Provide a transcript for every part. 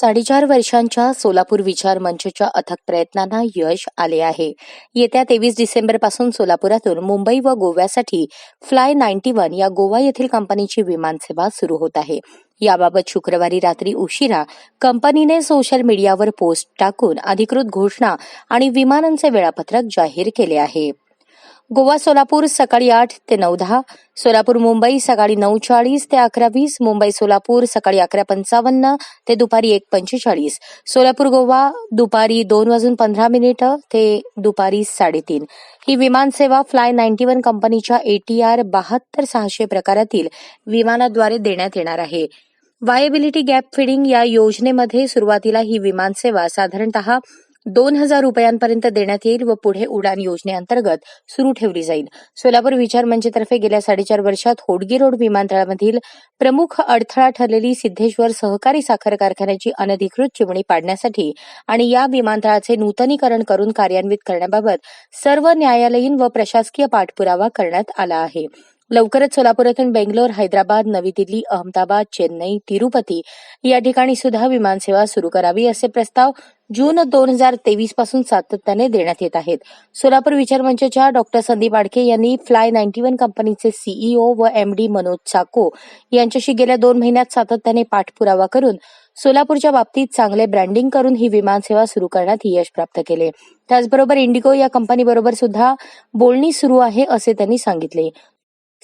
साडेचार वर्षांच्या सोलापूर विचार मंचच्या अथक प्रयत्नांना यश आले आहे. येत्या तेवीस डिसेंबरपासून सोलापुरातून मुंबई व गोव्यासाठी फ्लाय नाईन्टी वन या गोवा येथील कंपनीची विमानसेवा सुरू होत आहे. याबाबत शुक्रवारी रात्री उशिरा कंपनीने सोशल मीडियावर पोस्ट टाकून अधिकृत घोषणा आणि विमानांचे वेळापत्रक जाहीर केले आहे. गोवा सोलापूर सकाळी आठ ते नऊ दहा सोलापूर मुंबई सकाळी नऊ चाळीस ते अकरा वीस मुंबई सोलापूर सकाळी अकरा पंचावन्न ते दुपारी एक पंचेचाळीस सोलापूर गोवा दुपारी दोन वाजून पंधरा मिनिटं ते दुपारी साडेतीन. ही विमानसेवा फ्लाय नाईन्टी वन कंपनीच्या एटीआर बहात्तर सहाशे प्रकारातील विमानाद्वारे देण्यात येणार आहे. वायबिलिटी गॅप फिडिंग या योजनेमध्ये सुरुवातीला ही विमानसेवा साधारणतः दोन हजार रुपयांपर्यंत देण्यात येईल व पुढे उडान योजनेअंतर्गत सुरू ठेवली जाईल. सोलापूर विचार मंचतर्फे गेल्या साडेचार वर्षात होडगी रोड विमानतळामधील प्रमुख अडथळा ठरलेली सिद्धेश्वर सहकारी साखर कारखान्याची अनधिकृत चिमणी पाडण्यासाठी आणि या विमानतळाचे नूतनीकरण करून कार्यान्वित करण्याबाबत सर्व न्यायालयीन व प्रशासकीय पाठपुरावा करण्यात आला आहे. लवकरच सोलापुरातून बेंगलोर हैदराबाद नवी दिल्ली अहमदाबाद चेन्नई तिरुपती या ठिकाणी सुद्धा विमानसेवा सुरू करावी असे प्रस्ताव जून दोन हजार तेवीसपासून सातत्याने देण्यात येत आहेत. सोलापूर विचार मंचच्या डॉक्टर संदीप आडके यांनी फ्लाय नाईन्टी वन कंपनीचे सीईओ व एमडी मनोज चाको यांच्याशी गेल्या दोन महिन्यात सातत्याने पाठपुरावा करून सोलापूरच्या बाबतीत चांगले ब्रँडिंग करून ही विमानसेवा सुरू करण्यात यश प्राप्त केले. त्याचबरोबर इंडिगो या कंपनीबरोबर सुद्धा बोलणी सुरू आहे असे त्यांनी सांगितले.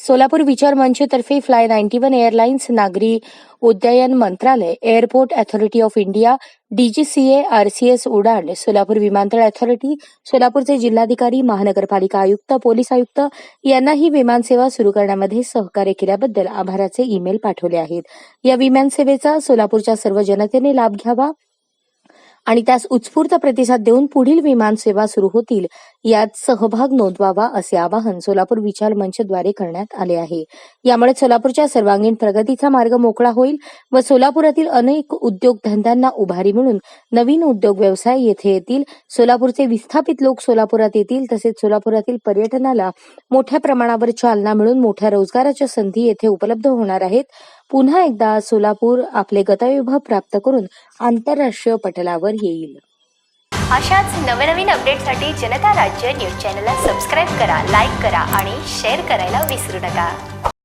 सोलापूर विचार मंचतर्फे फ्लाय नाईन्टी वन एअरलाइन्स नागरी उड्डयन मंत्रालय airport authority of India DGCA RCS Udan Solapur विमानतळ अथॉरिटी सोलापूरचे जिल्हाधिकारी महानगरपालिका आयुक्त पोलीस आयुक्त यांनाही विमानसेवा सुरू करण्यामध्ये सहकार्य केल्याबद्दल आभाराचे ईमेल पाठवले आहेत. या विमानसेवेचा सोलापूरच्या सर्व जनतेने लाभ घ्यावा. आणि त्यास उत्स्फूर्त प्रतिसाद देऊन पुढील विमानसेवा सुरू होतील. यात सहभाग नोंदवावा असे आवाहन सोलापूर विचार मंचद्वारे करण्यात आले आहे. यामुळे सोलापूरच्या सर्वांगीण प्रगतीचा मार्ग मोकळा होईल व सोलापुरातील अनेक उद्योगधंद्यांना उभारी मिळून नवीन उद्योग व्यवसाय येथे येतील. सोलापूरचे विस्थापित लोक सोलापुरात येतील तसेच सोलापुरातील पर्यटनाला मोठ्या प्रमाणावर चालना मिळून मोठ्या रोजगाराच्या संधी येथे उपलब्ध होणार आहेत. पुन्हा एकदा सोलापूर आपले गतवैभव प्राप्त करून आंतरराष्ट्रीय पटलावर येईल. अशाच नवनवीन अपडेटसाठी जनता राज्य न्यूज चॅनलला सबस्क्राईब करा लाईक करा आणि शेअर करायला विसरू नका.